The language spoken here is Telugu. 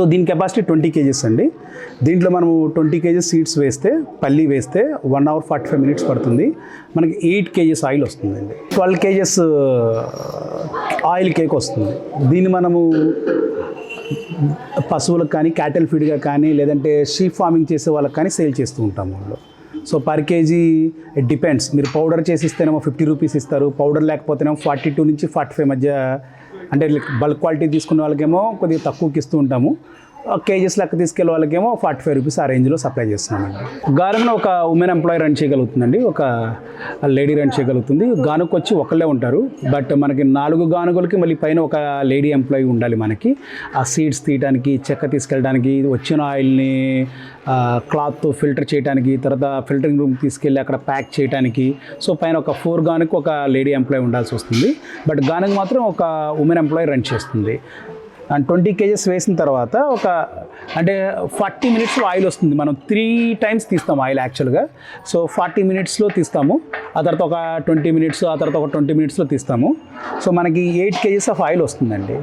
సో దీని కెపాసిటీ ట్వంటీ కేజెస్ అండి. దీంట్లో మనము ట్వంటీ కేజెస్ సీడ్స్ వేస్తే పల్లి వేస్తే one hour forty five minutes పడుతుంది. మనకి ఎయిట్ కేజెస్ ఆయిల్ వస్తుందండి. ట్వెల్వ్ కేజెస్ ఆయిల్ కేక్ వస్తుంది. దీన్ని మనము పశువులకు కానీ క్యాటిల్ ఫీడ్గా కానీ లేదంటే షీప్ ఫార్మింగ్ చేసే వాళ్ళకి కానీ సేల్ చేస్తూ ఉంటాము వాళ్ళు so per kg it depends మీరు పౌడర్ చేసి ఇస్తేనేమో ఫిఫ్టీ రూపీస్ ఇస్తారు. పౌడర్ లేకపోతేనేమో ఫార్టీ టూ నుంచి ఫార్టీ ఫైవ్ మధ్య అంటే బల్క్ క్వాలిటీ తీసుకున్న వాళ్ళకేమో కొద్దిగా తక్కువకి ఇస్తూ ఉంటాము. కేజెస్ లెక్క తీసుకెళ్ళే వాళ్ళకేమో ఫార్టీ ఫైవ్ రూపీస్ ఆ రేంజ్లో సప్లై చేస్తున్నామండి గానుగును ఒక ఉమెన్ ఎంప్లాయీ రన్ చేయగలుగుతుందండి. ఒక లేడీ రన్ చేయగలుగుతుంది. గానుకు వచ్చి ఒకళ్ళే ఉంటారు. బట్ మనకి నాలుగు గానుగులకి మళ్ళీ పైన ఒక లేడీ ఎంప్లాయీ ఉండాలి మనకి. ఆ సీడ్స్ తీయడానికి చెక్క తీసుకెళ్ళడానికి వచ్చిన ఆయిల్ని క్లాత్ ఫిల్టర్ చేయడానికి తర్వాత ఫిల్టరింగ్ రూమ్ తీసుకెళ్ళి అక్కడ ప్యాక్ చేయడానికి సో పైన ఒక ఫోర్ గానుకు ఒక లేడీ ఎంప్లాయీ ఉండాల్సి వస్తుంది. బట్ గానుకు మాత్రం ఒక ఉమెన్ ఎంప్లాయీ రన్ చేస్తుంది. అండ్ ట్వంటీ కేజెస్ వేసిన తర్వాత ఒక అంటే ఫార్టీ మినిట్స్లో ఆయిల్ వస్తుంది. మనం త్రీ టైమ్స్ తీస్తాం ఆయిల్ యాక్చువల్గా సో ఫార్టీ మినిట్స్లో తీస్తాము. ఆ తర్వాత ఒక ట్వంటీ మినిట్స్ ఆ తర్వాత ఒక ట్వంటీ మినిట్స్లో తీస్తాము. సో మనకి ఎయిట్ కేజెస్ ఆఫ్ ఆయిల్ వస్తుందండి.